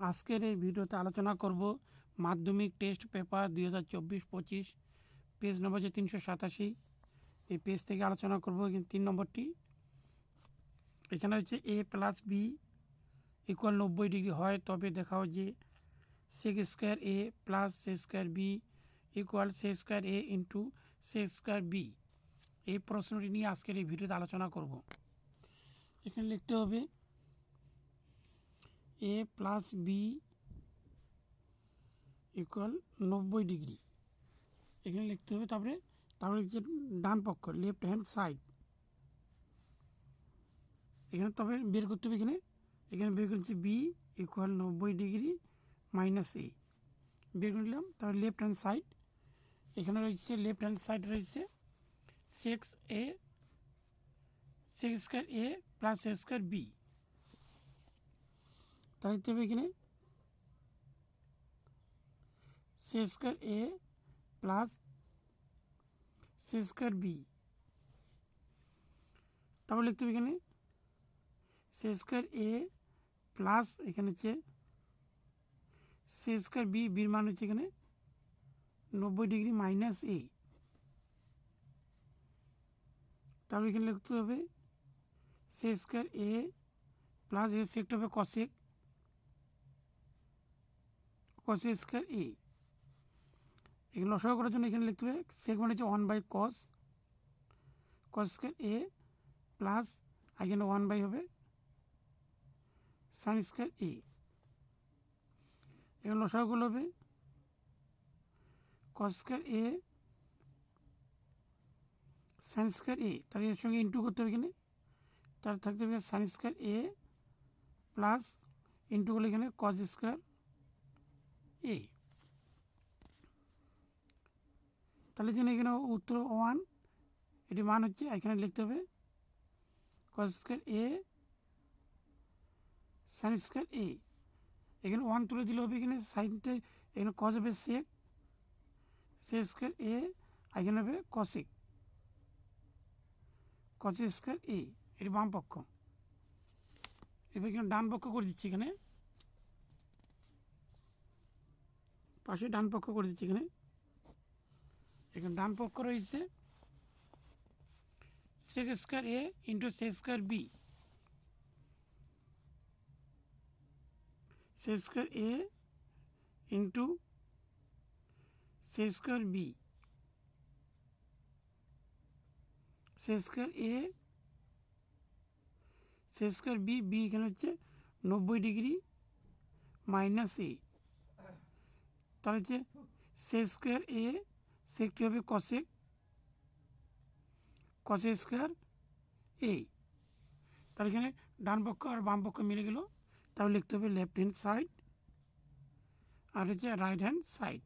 আজকের এই ভিডিওতে আলোচনা করব মাধ্যমিক টেস্ট পেপার দুই হাজার চব্বিশ পঁচিশ, পেজ নম্বর যে তিনশো সাতাশি। এই পেজ থেকে আলোচনা করব তিন নম্বরটি। এখানে হচ্ছে এ প্লাস বি ইকুয়াল নব্বই ডিগ্রি হয়, তবে দেখাও যে sec square A plus sec square B equal sec square A into sec square B এই প্রশ্নটি নিয়ে আজকের এই ভিডিওতে আলোচনা করব। এখানে লিখতে হবে এ প্লাস বি ইকুয়াল নব্বই ডিগ্রি এখানে লিখতে হবে, তারপরে তারপরে যে ডান পক্ষ লেফট হ্যান্ড সাইড এখানে তবে বের করতে হবে এখানে। এখানে বের করছি বি ইকুয়াল নব্বই ডিগ্রি মাইনাস এ বের করে নিলাম, তারপরে লেফট হ্যান্ড সাইড এখানে রয়েছে লেফট হ্যান্ড সাইড রয়েছে। Six A six square A plus A square B তাহলে লিখতে হবে এখানে C square A plus C square B তারপর লিখতে হবে এখানে সি স্কোয়ার এ প্লাস এখানে হচ্ছে সি স্কোয়ার বি বির মান হচ্ছে এখানে নব্বই ডিগ্রি মাইনাস এ তারপর এখানে লিখতে হবে C square A plus A sect হবে কসেক কস স্কোয়ার এ এখানে লসাগু করার জন্য এখানে লিখতে হবে সেক মানে হচ্ছে one by cos cos square A plus এখানে ওয়ান বাই হবে সাইন স্কোয়ার এ এখানে লসাগুলো হবে cos square A sine square A তাহলে এর সঙ্গে ইন্টু করতে হবে এখানে। তার থাকতে হবে sine square A plus into করলে এখানে কস স্কোয়ার এ তাহলে যেন এখানে উত্তর ওয়ান এটি মান হচ্ছে এখানে লিখতে হবে cos square A sine square A এখানে ওয়ান তুলে দিলে হবে এখানে সাইনটা এখানে কস হবে সেক সে স্কোয়ার এ এখানে হবে কসেক কস স্কোয়ার এ এটি বাম পক্ষ এবার এখানে ডান পক্ষ করে দিচ্ছি এখানে। পাশে ডান পক্ষ করে দিচ্ছি এখানে। এখানে ডান পক্ষ রয়েছে sec square A into sec square B sec square A into sec square B sec square A sec square B B এখানে হচ্ছে নব্বই ডিগ্রি মাইনাস এ তাহলে হচ্ছে সে স্কোয়ার এ সেকটি হবে কসেক কসে স্কোয়ার এ তাহলে এখানে ডান পক্ষ আর বাম পক্ষ মিলে গেল। তাহলে লিখতে হবে লেফট হ্যান্ড সাইড আর হচ্ছে রাইট হ্যান্ড সাইড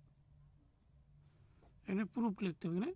এখানে প্রুফ লিখতে হবে এখানে।